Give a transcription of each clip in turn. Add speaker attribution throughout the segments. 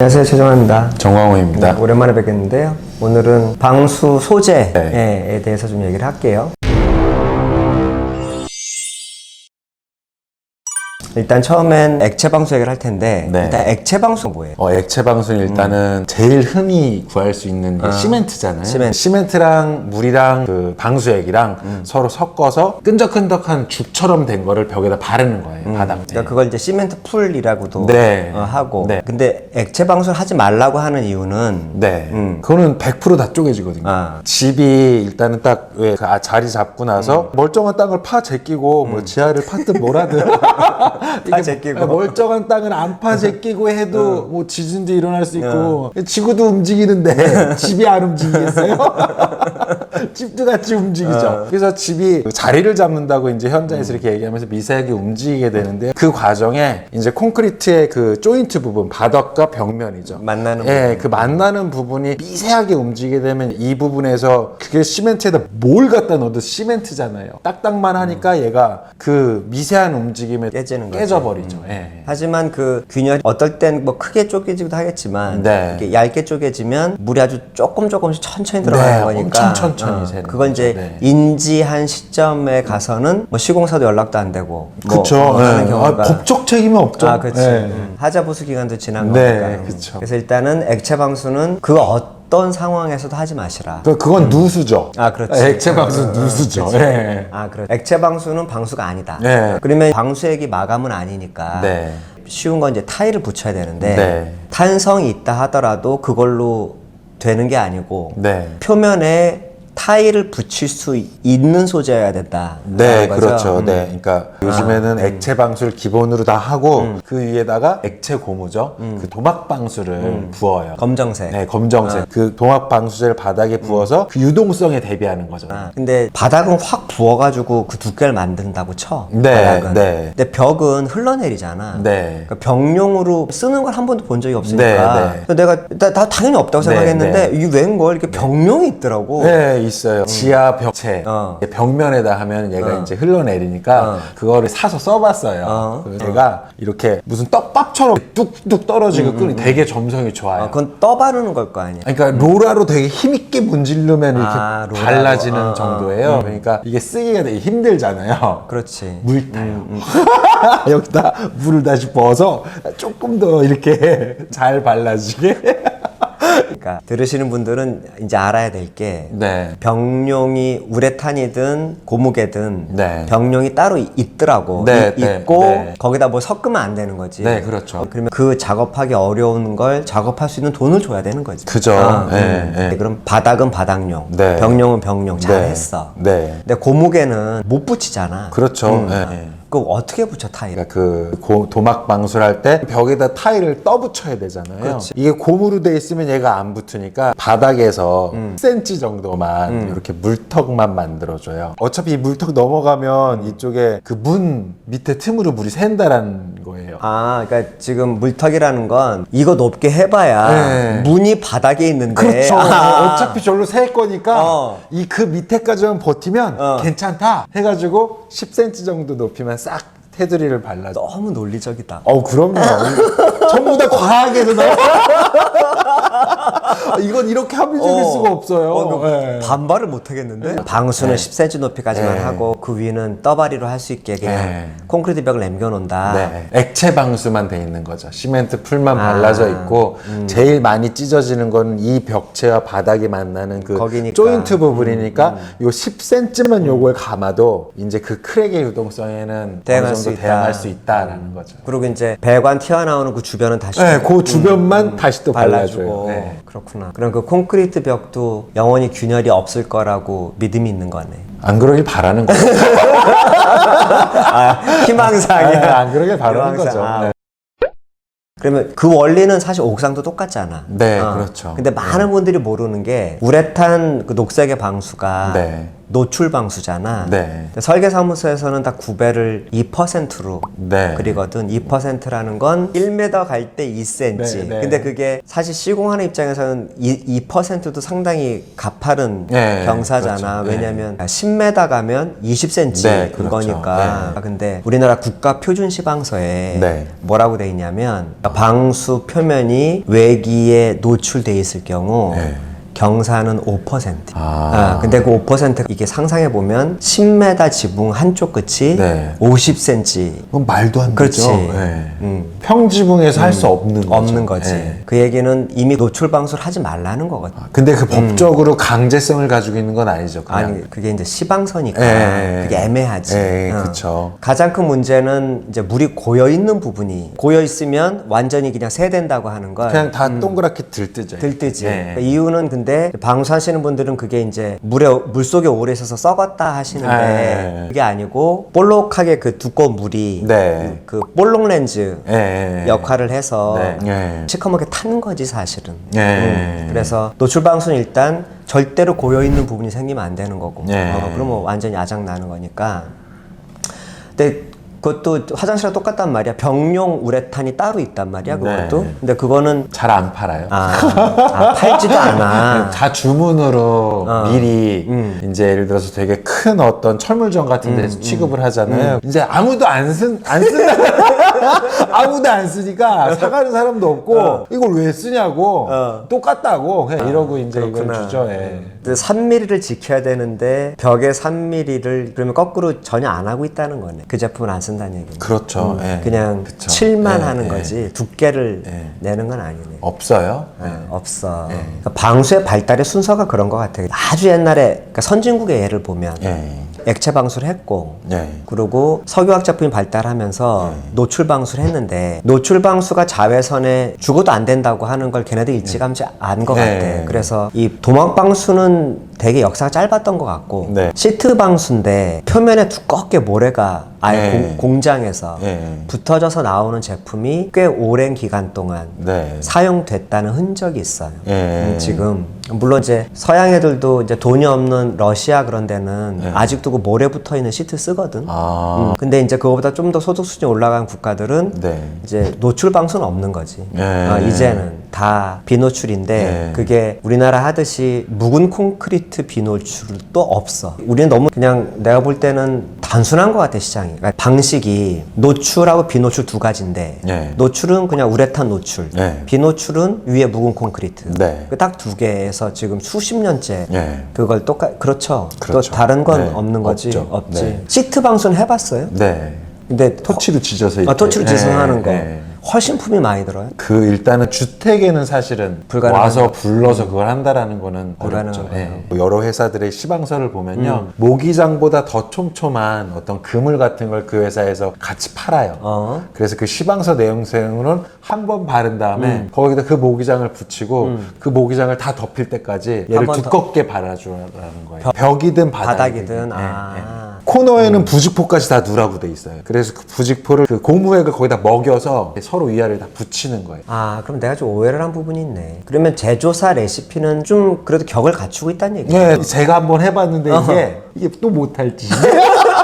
Speaker 1: 안녕하세요 최정환입니다.
Speaker 2: 정광호입니다.
Speaker 1: 네, 오랜만에 뵙겠는데요. 오늘은 방수 소재에
Speaker 2: 네.
Speaker 1: 대해서 좀 얘기를 할게요. 일단 처음엔 액체 방수 얘기를 할 텐데
Speaker 2: 네.
Speaker 1: 일단 액체 방수가 뭐예요?
Speaker 2: 어, 액체 방수는 일단은 제일 흔히 구할 수 있는 게 시멘트잖아요.
Speaker 1: 시멘트.
Speaker 2: 랑 물이랑 그 방수액이랑 서로 섞어서 끈적끈적한 죽처럼 된 거를 벽에다 바르는 거예요. 바닥.
Speaker 1: 그러니까 그걸 이제 시멘트 풀이라고도
Speaker 2: 네.
Speaker 1: 어, 하고
Speaker 2: 네.
Speaker 1: 근데 액체 방수를 하지 말라고 하는 이유는
Speaker 2: 네. 그거는 100%다 쪼개지거든요.
Speaker 1: 아.
Speaker 2: 집이 일단은 딱 왜, 그 아, 자리 잡고 나서
Speaker 1: 음.
Speaker 2: 멀쩡한 땅을 파 제끼고 뭐 지하를 팠든 뭐라든 이게
Speaker 1: 제끼고.
Speaker 2: 멀쩡한 땅을 안파 제끼고 해도 뭐 지진도 일어날 수 있고 지구도 움직이는데 집이 안 움직이겠어요? 집도 같이 움직이죠. 그래서 집이 자리를 잡는다고 이제 현장에서 이렇게 얘기하면서 미세하게 움직이게 되는데 그 과정에 이제 콘크리트의 그 조인트 부분, 바닥과 벽면이죠.
Speaker 1: 만나는
Speaker 2: 예, 그 만나는 부분이 미세하게 움직이게 되면 이 부분에서 그게 시멘트에다 뭘 갖다 넣어도 시멘트잖아요. 딱딱만 하니까 얘가 그 미세한 움직임에
Speaker 1: 깨지는 거죠.
Speaker 2: 깨져버리죠. 예.
Speaker 1: 하지만 그 균열이 어떨 땐 뭐 크게 쪼개지기도 하겠지만
Speaker 2: 네.
Speaker 1: 이렇게 얇게 쪼개지면 물이 아주 조금 조금씩 천천히 들어가는
Speaker 2: 네,
Speaker 1: 거니까
Speaker 2: 엄청 천천히 새는
Speaker 1: 그건 이제
Speaker 2: 거죠. 네.
Speaker 1: 인지한 시점에 가서는 뭐 시공사도 연락도 안 되고 뭐,
Speaker 2: 그쵸.
Speaker 1: 뭐 하는
Speaker 2: 예.
Speaker 1: 경우가
Speaker 2: 아, 법적 책임이 없죠.
Speaker 1: 아, 그렇지.
Speaker 2: 예.
Speaker 1: 하자 보수 기간도 지난
Speaker 2: 네,
Speaker 1: 거니까.
Speaker 2: 그쵸.
Speaker 1: 그래서 일단은 액체 방수는 그 어떤 상황에서도 하지 마시라.
Speaker 2: 그- 그건 누수죠.
Speaker 1: 아, 그렇지.
Speaker 2: 액체 방수 누수죠. 예.
Speaker 1: 아, 그래. 액체 방수는 방수가 아니다.
Speaker 2: 네.
Speaker 1: 그러면 방수액이 마감은 아니니까
Speaker 2: 네.
Speaker 1: 쉬운 건 이제 타일을 붙여야 되는데
Speaker 2: 네.
Speaker 1: 탄성이 있다 하더라도 그걸로 되는 게 아니고
Speaker 2: 네.
Speaker 1: 표면에 타일을 붙일 수 있는 소재여야 된다.
Speaker 2: 네,
Speaker 1: 거죠?
Speaker 2: 그렇죠.
Speaker 1: 음.
Speaker 2: 네, 그러니까 요즘에는 액체 방수를 기본으로 다 하고 그 위에다가 액체 고무죠. 그 도막 방수를 부어요.
Speaker 1: 검정색.
Speaker 2: 네, 검정색. 그 도막 방수제를 바닥에 부어서 그 유동성에 대비하는 거죠.
Speaker 1: 아, 근데 바닥은 확 부어가지고 그 두께를 만든다고 쳐.
Speaker 2: 네,
Speaker 1: 바닥은.
Speaker 2: 네.
Speaker 1: 근데 벽은 흘러내리잖아.
Speaker 2: 네.
Speaker 1: 그러니까 벽용으로 쓰는 걸 한 번도 본 적이 없으니까.
Speaker 2: 네, 네.
Speaker 1: 내가 나, 나 당연히 없다고
Speaker 2: 네,
Speaker 1: 생각했는데
Speaker 2: 네.
Speaker 1: 이게 웬걸 이렇게 벽용이 있더라고.
Speaker 2: 네, 있 어요. 지하 벽체
Speaker 1: 어.
Speaker 2: 벽면에다 하면 얘가 이제 흘러내리니까
Speaker 1: 어.
Speaker 2: 그거를 사서 써봤어요.
Speaker 1: 어.
Speaker 2: 그래서 얘가 이렇게 무슨 떡밥처럼 뚝뚝 떨어지고 끓이 되게 점성이 좋아요.
Speaker 1: 어, 그건 떠바르는 걸 거 아니야.
Speaker 2: 그러니까 로라로 되게 힘있게 문지르면 이렇게
Speaker 1: 아, 로라로.
Speaker 2: 발라지는
Speaker 1: 어, 어.
Speaker 2: 정도예요. 그러니까 이게 쓰기가 되게 힘들잖아요.
Speaker 1: 그렇지.
Speaker 2: 물 타요. 여기다 물을 다시 부어서 조금 더 이렇게 잘 발라지게.
Speaker 1: 그러니까 들으시는 분들은 이제 알아야 될 게
Speaker 2: 네.
Speaker 1: 병용이 우레탄이든 고무게든
Speaker 2: 네.
Speaker 1: 병용이 따로 이- 있더라고.
Speaker 2: 네,
Speaker 1: 이-
Speaker 2: 네,
Speaker 1: 있고
Speaker 2: 네.
Speaker 1: 거기다 뭐 섞으면 안 되는 거지.
Speaker 2: 네, 그렇죠.
Speaker 1: 그러면 그 작업하기 어려운 걸 작업할 수 있는 돈을 줘야 되는 거지.
Speaker 2: 그죠.
Speaker 1: 아,
Speaker 2: 네,
Speaker 1: 음.
Speaker 2: 네.
Speaker 1: 그럼 바닥은 바닥용,
Speaker 2: 네.
Speaker 1: 병용은 병용 잘했어.
Speaker 2: 네.
Speaker 1: 근데 고무게는 못 붙이잖아.
Speaker 2: 그렇죠.
Speaker 1: 음.
Speaker 2: 네.
Speaker 1: 그럼 어떻게 붙여 타일?
Speaker 2: 그러니까 그 고- 도막 방수를 할때 벽에다 타일을 떠 붙여야 되잖아요. 이게 고무로 돼 있으면 얘가 안 붙으니까 바닥에서
Speaker 1: 음.
Speaker 2: 10cm 정도만 이렇게 물턱만 만들어줘요. 어차피 이 물턱 넘어가면 이쪽에 그 문 밑에 틈으로 물이 샌다라는 거예요.
Speaker 1: 아, 그러니까 지금 물턱이라는 건 이거 높게 해봐야
Speaker 2: 네.
Speaker 1: 문이 바닥에 있는데.
Speaker 2: 그렇죠.
Speaker 1: 아.
Speaker 2: 어차피 절로 셀 거니까
Speaker 1: 어.
Speaker 2: 이 그 밑에까지만 버티면
Speaker 1: 어.
Speaker 2: 괜찮다 해가지고 10cm 정도 높이만 싹 테두리를 발라줘.
Speaker 1: 너무 논리적이다.
Speaker 2: 어, 그럼요. 전부 다 과학에서 나와. 이건 이렇게 합리적일
Speaker 1: 어.
Speaker 2: 수가 없어요.
Speaker 1: 어, 너
Speaker 2: 예.
Speaker 1: 반발을 못 하겠는데? 방수는 10cm 높이까지만
Speaker 2: 네.
Speaker 1: 하고 그 위는 떠바리로 할 수 있게 그냥
Speaker 2: 네.
Speaker 1: 콘크리트 벽을 남겨놓는다.
Speaker 2: 네. 액체 방수만 돼 있는 거죠. 시멘트 풀만
Speaker 1: 아,
Speaker 2: 발라져 있고 제일 많이 찢어지는 건 이 벽체와 바닥이 만나는 그
Speaker 1: 거기니까. 음,
Speaker 2: 조인트 부분이니까 요 10cm만 요걸 감아도 이제 그 크랙의 유동성에는
Speaker 1: 대응할
Speaker 2: 어느
Speaker 1: 수
Speaker 2: 정도
Speaker 1: 있다.
Speaker 2: 대응할 수 있다라는 거죠.
Speaker 1: 그리고 이제 배관 튀어나오는 그 주변은 다시
Speaker 2: 네, 그 주변만 다시 또 발라줘요.
Speaker 1: 발라주고
Speaker 2: 네.
Speaker 1: 그렇구나. 그럼 그 콘크리트 벽도 영원히 균열이 없을 거라고 믿음이 있는 거네.
Speaker 2: 안 그러길 바라는 거죠.
Speaker 1: 아, 희망상이야.
Speaker 2: 네, 안 그러길 바라는
Speaker 1: 희망상.
Speaker 2: 거죠.
Speaker 1: 아,
Speaker 2: 네.
Speaker 1: 그러면 그 원리는 사실 옥상도 똑같잖아.
Speaker 2: 네, 그렇죠.
Speaker 1: 근데 많은 분들이 모르는 게 우레탄 그 녹색의 방수가
Speaker 2: 네.
Speaker 1: 노출 방수잖아.
Speaker 2: 네.
Speaker 1: 근데 설계 사무소에서는 다 구배를 2%로
Speaker 2: 네.
Speaker 1: 그리거든. 2%라는 건 1m 갈 때 2cm.
Speaker 2: 네, 네.
Speaker 1: 근데 그게 사실 시공하는 입장에서는 이, 2%도 상당히 가파른
Speaker 2: 네,
Speaker 1: 경사잖아.
Speaker 2: 그렇죠. 네.
Speaker 1: 왜냐면 10m 가면 20cm
Speaker 2: 네,
Speaker 1: 인
Speaker 2: 그렇죠.
Speaker 1: 거니까.
Speaker 2: 네.
Speaker 1: 근데 우리나라 국가 표준 시방서에
Speaker 2: 네.
Speaker 1: 뭐라고 돼 있냐면 방수 표면이 외기에 노출돼 있을 경우
Speaker 2: 네.
Speaker 1: 경사는 5%.
Speaker 2: 아.
Speaker 1: 아, 근데 그 5%가 이게 상상해 보면 10m 지붕 한쪽 끝이
Speaker 2: 네.
Speaker 1: 50cm.
Speaker 2: 그건 말도 안
Speaker 1: 그렇지.
Speaker 2: 되죠. 네.
Speaker 1: 음.
Speaker 2: 평지붕에서 할 수 없는 거죠.
Speaker 1: 없는 거지.
Speaker 2: 네.
Speaker 1: 그 얘기는 이미 노출 방수를 하지 말라는 거거든.
Speaker 2: 아, 근데 그 법적으로 강제성을 가지고 있는 건 아니죠. 그냥.
Speaker 1: 음. 아니 그게 이제 시방서니까
Speaker 2: 예, 예,
Speaker 1: 그게
Speaker 2: 예.
Speaker 1: 애매하지.
Speaker 2: 예, 예,
Speaker 1: 어.
Speaker 2: 그쵸.
Speaker 1: 가장 큰 문제는 이제 물이 고여 있는 부분이 고여 있으면 완전히 그냥 새된다고 하는 걸
Speaker 2: 그냥 다 동그랗게 들뜨죠.
Speaker 1: 음. 들뜨지.
Speaker 2: 예.
Speaker 1: 그러니까 이유는 근데 방수하시는 분들은 그게 이제 물에 물 속에 오래 있어서 썩었다 하시는데
Speaker 2: 예.
Speaker 1: 그게 아니고 볼록하게 그 두꺼운 물이
Speaker 2: 네.
Speaker 1: 그 볼록 렌즈
Speaker 2: 예.
Speaker 1: 역할을 해서
Speaker 2: 네. 예.
Speaker 1: 시커멓게 타는 거지 사실은.
Speaker 2: 예.
Speaker 1: 음, 그래서 노출 방수는 일단 절대로 고여 있는 부분이 생기면 안 되는 거고.
Speaker 2: 예.
Speaker 1: 어, 그러면 완전히 아작 나는 거니까. 근데 그것도 화장실이랑 똑같단 말이야. 병용 우레탄이 따로 있단 말이야. 그것도.
Speaker 2: 네.
Speaker 1: 근데 그거는
Speaker 2: 잘 안 팔아요.
Speaker 1: 아, 아, 팔지도 않아.
Speaker 2: 다 주문으로
Speaker 1: 어.
Speaker 2: 미리
Speaker 1: 음.
Speaker 2: 이제 예를 들어서 되게 큰 어떤 철물점 같은 데서 취급을 하잖아요. 이제 아무도 안 쓴, 안 쓴다. 아무도 안 쓰니까 사가는 사람도 없고 이걸 왜 쓰냐고
Speaker 1: 어.
Speaker 2: 똑같다고 그냥 이러고 이제 이걸
Speaker 1: 그렇구나.
Speaker 2: 주죠. 예.
Speaker 1: 3mm를 지켜야 되는데 벽에 3mm를 그러면 거꾸로 전혀 안 하고 있다는 거네. 그 제품을 안 쓴다는 얘기네.
Speaker 2: 그렇죠. 예.
Speaker 1: 그냥
Speaker 2: 그쵸.
Speaker 1: 칠만
Speaker 2: 예,
Speaker 1: 하는
Speaker 2: 예.
Speaker 1: 거지 두께를
Speaker 2: 예.
Speaker 1: 내는 건 아니네.
Speaker 2: 없어요. 예.
Speaker 1: 어, 없어. 그러니까 방수의 발달의 순서가 그런 것 같아. 아주 옛날에 그러니까 선진국의 예를 보면
Speaker 2: 예.
Speaker 1: 액체 방수를 했고
Speaker 2: 예.
Speaker 1: 그리고 석유화학 제품이 발달하면서 노출 방수를 했는데 노출 방수가 자외선에 죽어도 안 된다고 하는 걸 걔네들 일찌감치 안것
Speaker 2: 네.
Speaker 1: 같아. 그래서 이 도막 방수는 되게 역사가 짧았던 것 같고
Speaker 2: 네.
Speaker 1: 시트 방수인데 표면에 두껍게 모래가 아예
Speaker 2: 네.
Speaker 1: 공- 공장에서
Speaker 2: 네.
Speaker 1: 붙어져서 나오는 제품이 꽤 오랜 기간 동안
Speaker 2: 네.
Speaker 1: 사용됐다는 흔적이 있어요.
Speaker 2: 예.
Speaker 1: 음, 지금 물론 이제 서양 애들도 이제 돈이 없는 러시아 그런 데는 아직도 그 모래 붙어 있는 시트 쓰거든.
Speaker 2: 네. 아.
Speaker 1: 음, 근데 이제 그거보다 좀 더 소득 수준이 올라간 국가들은
Speaker 2: 네.
Speaker 1: 이제 노출 방수는 없는 거지.
Speaker 2: 네.
Speaker 1: 어, 이제는 다 비노출인데
Speaker 2: 네.
Speaker 1: 그게 우리나라 하듯이 묵은 콘크리트 비노출도 없어. 우리는 너무 그냥 내가 볼 때는 단순한 것 같아 시장이. 그러니까 방식이 노출하고 비노출 두 가지인데
Speaker 2: 네.
Speaker 1: 노출은 그냥 우레탄 노출,
Speaker 2: 네.
Speaker 1: 비노출은 위에 묵은 콘크리트.
Speaker 2: 네.
Speaker 1: 그딱두 개에서 지금 수십 년째
Speaker 2: 네.
Speaker 1: 그걸 똑같 그렇죠.
Speaker 2: 그렇죠.
Speaker 1: 또 다른 건
Speaker 2: 네.
Speaker 1: 없는 거지.
Speaker 2: 없죠.
Speaker 1: 없지.
Speaker 2: 네.
Speaker 1: 시트 방수는 해봤어요?
Speaker 2: 네.
Speaker 1: 근데
Speaker 2: 토치로 지져서
Speaker 1: 아,
Speaker 2: 이렇게.
Speaker 1: 토치로
Speaker 2: 예,
Speaker 1: 지승하는 거
Speaker 2: 예.
Speaker 1: 훨씬 품이 많이 들어요.
Speaker 2: 그 일단은 주택에는 사실은
Speaker 1: 불가능한
Speaker 2: 와서 불러서 그걸 한다라는 거는
Speaker 1: 불가능한
Speaker 2: 어렵죠.
Speaker 1: 거예요.
Speaker 2: 예. 여러 회사들의 시방서를 보면요
Speaker 1: 음.
Speaker 2: 모기장보다 더 촘촘한 어떤 그물 같은 걸 그 회사에서 같이 팔아요.
Speaker 1: 어.
Speaker 2: 그래서 그 시방서 내용상으로는 한 번 바른 다음에
Speaker 1: 음.
Speaker 2: 거기다 그 모기장을 붙이고 그 모기장을 다 덮일 때까지 얘를
Speaker 1: 번 더-
Speaker 2: 두껍게 발라주라는 거예요. 벽 이든 바닥이든.
Speaker 1: 바닥이든
Speaker 2: 예,
Speaker 1: 아.
Speaker 2: 예. 코너에는 부직포까지 다 누라고 돼 있어요. 그래서 그 부직포를 그 고무액을 거기다 먹여서 서로 위아래 다 붙이는 거예요.
Speaker 1: 아, 그럼 내가 좀 오해를 한 부분이 있네. 그러면 제조사 레시피는 좀 그래도 격을 갖추고 있다는 얘기야.
Speaker 2: 네, 제가 한번 해봤는데 이게 이게 또 못할지.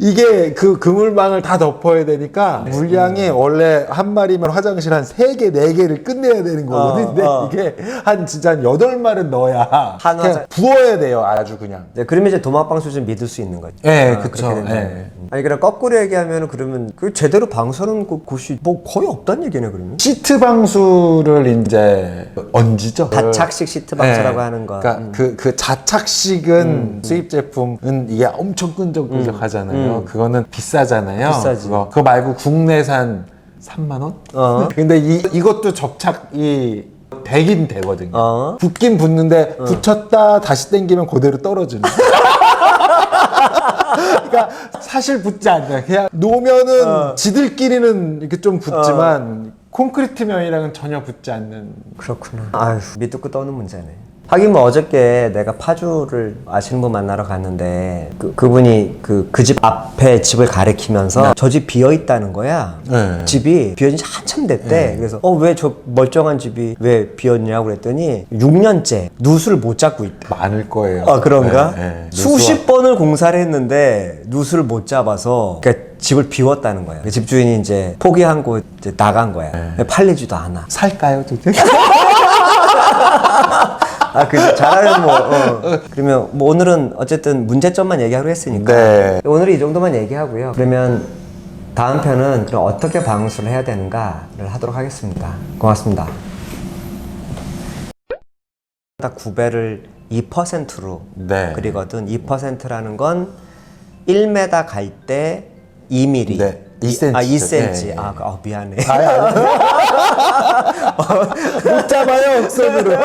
Speaker 2: 이, 게그 그물망을 다 덮어야 되니까 물량이 원래 한 마리면 화장실 한 세 개, 네 개를 끝내야 되는 거거든요. 근데
Speaker 1: 어.
Speaker 2: 이게 한 진짜 한 여덟 마리는 넣어야
Speaker 1: 한
Speaker 2: 그냥
Speaker 1: 화장-
Speaker 2: 부어야 돼요. 아주 그냥.
Speaker 1: 네, 그러면 이제 도막방수 좀 믿을 수 있는 거지.
Speaker 2: 예,
Speaker 1: 아,
Speaker 2: 그쵸.
Speaker 1: 그렇게.
Speaker 2: 예.
Speaker 1: 아니, 그럼 거꾸로 얘기하면 그러면 그 제대로 방수하는 곳- 곳이 뭐 거의 없다는 얘기네, 그러면.
Speaker 2: 시트 방수를 이제 얹이죠.
Speaker 1: 다착식 시트 방수라고
Speaker 2: 네.
Speaker 1: 하는 거. 음.
Speaker 2: 그러니까 그, 그 자착식은 수입 제품은 이게 엄청 끈적끈적하잖아요. 그거는 비싸잖아요.
Speaker 1: 음. 비싸지.
Speaker 2: 그거, 그거 말고 국내산 3만 원?
Speaker 1: 어.
Speaker 2: 근데 이 이것도 접착이 되긴 되거든요.
Speaker 1: 어.
Speaker 2: 붙긴 붙는데 붙였다 다시 당기면 그대로 떨어지는. 그러니까 사실 붙지 않아요. 그냥 놓으면은
Speaker 1: 어.
Speaker 2: 지들끼리는 이렇게 좀 붙지만 콘크리트 면이랑은 전혀 붙지 않는.
Speaker 1: 그렇구나. 아휴, 밑도 끝도 없는 문제네. 하긴 뭐 어저께 내가 파주를 아시는 분 만나러 갔는데 그, 그분이 그 그 집 앞에 집을 가리키면서 저 집 비어 있다는 거야.
Speaker 2: 네.
Speaker 1: 집이 비어진 지 한참 됐대. 그래서 어 왜 저 멀쩡한 집이 왜 비었냐고 그랬더니 6년째 누수를 못 잡고 있대.
Speaker 2: 많을 거예요.
Speaker 1: 아 그런가?
Speaker 2: 네, 네.
Speaker 1: 수십 번을 공사를 했는데 누수를 못 잡아서 그러니까 집을 비웠다는 거야. 그 집주인이 이제 포기한 곳 이제 나간 거야.
Speaker 2: 네.
Speaker 1: 팔리지도 않아.
Speaker 2: 살까요, 도대체?
Speaker 1: 아, 그 잘하면 뭐. 어. 그러면 뭐 오늘은 어쨌든 문제점만 얘기하기로 했으니까.
Speaker 2: 네.
Speaker 1: 오늘 이 정도만 얘기하고요. 그러면 다음 편은 그럼 어떻게 방수를 해야 되는가를 하도록 하겠습니다. 고맙습니다. 딱 9배를 2%로
Speaker 2: 네.
Speaker 1: 그리거든. 2%라는 건 1m 갈 때 2mm.
Speaker 2: 네, 2cm
Speaker 1: 아,
Speaker 2: 죠.
Speaker 1: 2cm.
Speaker 2: 네,
Speaker 1: 아, 그- 어, 미안해.
Speaker 2: 아니, 아니. 못 잡아요, 억선으로.